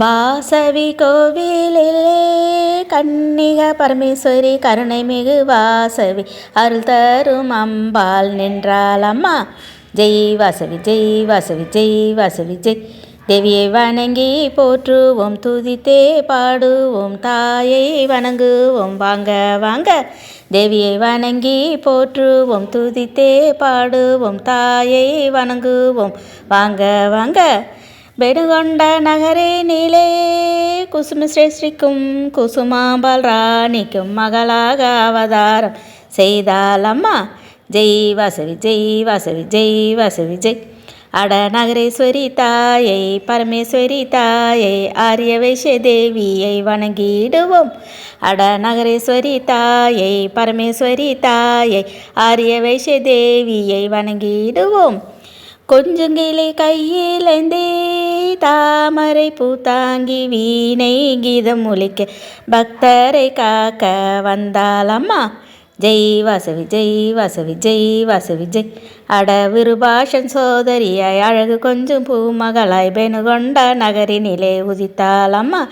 வாசவி கோவிலிலே கன்னிக பரமேஸ்வரி கருணை மிகு வாசவி அருள் தரும் அம்பாள் நின்றாள் அம்மா. ஜெய் வாசவி ஜெய் வாசவி ஜெய் வாசவி ஜெய். தேவியை வணங்கி போற்றுவோம் துதித்தே பாடுவோம் தாயை வணங்குவோம் வாங்க வாங்க. தேவியை வணங்கி போற்றுவோம் துதித்தே பாடுவோம் தாயை வணங்குவோம் வாங்க வாங்க. பெடுகொண்ட நகரே நீலே. குசும சிரேஷ்டிக்கும் குசுமாம்பால் ராணிக்கும் மகளாக அவதாரம் செய்தாலம்மா ஜெய் வாசவி ஜெய் வாசவி ஜெய் வாசவி ஜெய். அட நகரேஸ்வரி தாயை பரமேஸ்வரி தாயை ஆரிய வைஷ்ய தேவியை வணங்கிடுவோம். அட நகரேஸ்வரி தாயை பரமேஸ்வரி தாயை ஆரிய வைஷ்ய தேவியை வணங்கிடுவோம். கொஞ்சங்கிளை கையிலேந்தே தாமரை பூத்தாங்கி வீணை கீதம் ஒழிக்க பக்தரை காக்க வந்தாலம்மா ஜெய் வாசவி ஜெய் வாசவி ஜெய் வாசவி ஜெய் அட விருபாஷன் சோதரியாய் அழகு கொஞ்சம் பூமகளாய் பெணுகொண்ட நகரினிலே உதித்தாலம்மா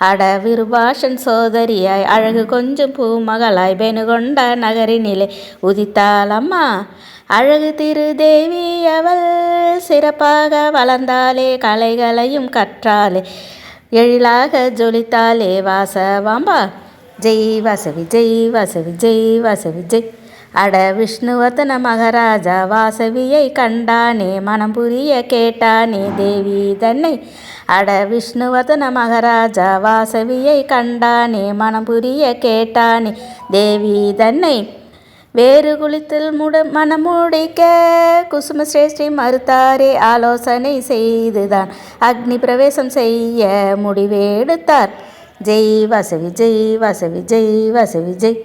அட விருபாஷன் சோதரியாய் அழகு கொஞ்சம் பூமகளாய் பெணுகொண்ட நகரினிலே உதித்தாலம்மா அழகு திருதேவி அவள் சிறப்பாக வளர்ந்தாலே கலைகளையும் கற்றாலே எழிலாக ஜொலித்தாலே வாசவாம்பா ஜெய் வாசவி ஜெய் வாசவி ஜெய் வாசவி ஜெய். அட விஷ்ணுவதன மகாராஜா வாசவியை கண்டானே மனம் புரிய கேட்டானே தேவி தன்னை. அட விஷ்ணுவதன மகாராஜா வாசவியை கண்டானே மனம் புரிய கேட்டானே தேவி தன்னை. வேறு குளித்தில் முட மனமுடிக்க குசும சிரேஷ்டி மறுத்தாரே ஆலோசனை செய்துதான் அக்னி பிரவேசம் செய்ய முடிவெடுத்தார். ஜெய் வாசவி ஜெய் வாசவி ஜெய் வாசவி ஜெய்.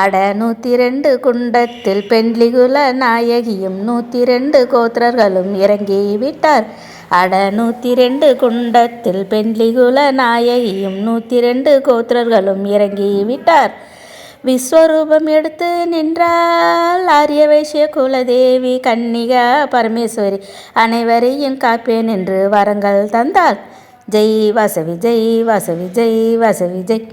அட நூற்றி ரெண்டு குண்டத்தில் பெண்லிகுல நாயகியும் நூற்றி ரெண்டு கோத்திரர்களும் இறங்கி விட்டார். அட நூற்றி ரெண்டு குண்டத்தில் பெண்லிகுல நாயகியும் நூற்றி ரெண்டு கோத்திரர்களும் இறங்கி விட்டார். விஸ்வரூபம் எடுத்து நின்றால் ஆரிய வைசிய குலதேவி கன்னிகா பரமேஸ்வரி அனைவரையும் காப்பேன் என்று வரங்கள் தந்தாள் ஜெய் வாசவி ஜெய் வாசவி ஜெய் வாசவி ஜெய்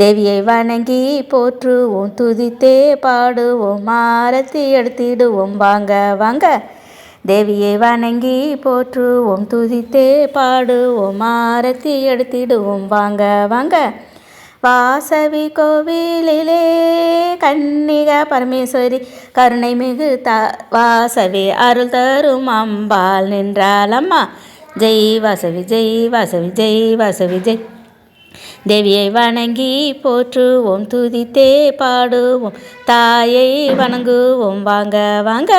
தேவியை வணங்கி போற்றுவோம் துதித்தே பாடுவோம் ஆரத்தி எடுத்திடுவோம் வாங்க வாங்க. தேவியை வணங்கி போற்றுவோம் துதித்தே பாடுவோம் ஆரத்தி எடுத்திடுவோம் வாங்க வாங்க. வாசவி கோவிலிலே கன்னிக பரமேஸ்வரி கருணை மிகு த வாசவி அருள் தரும் அம்பாள் நின்றாள் அம்மா. ஜெய் வாசவி ஜெய் வாசவி ஜெய் வாசவி ஜெய். தேவியை வணங்கி போற்றுவோம் துதித்தே பாடுவோம். தாயை வணங்குவோம் வாங்க வாங்க.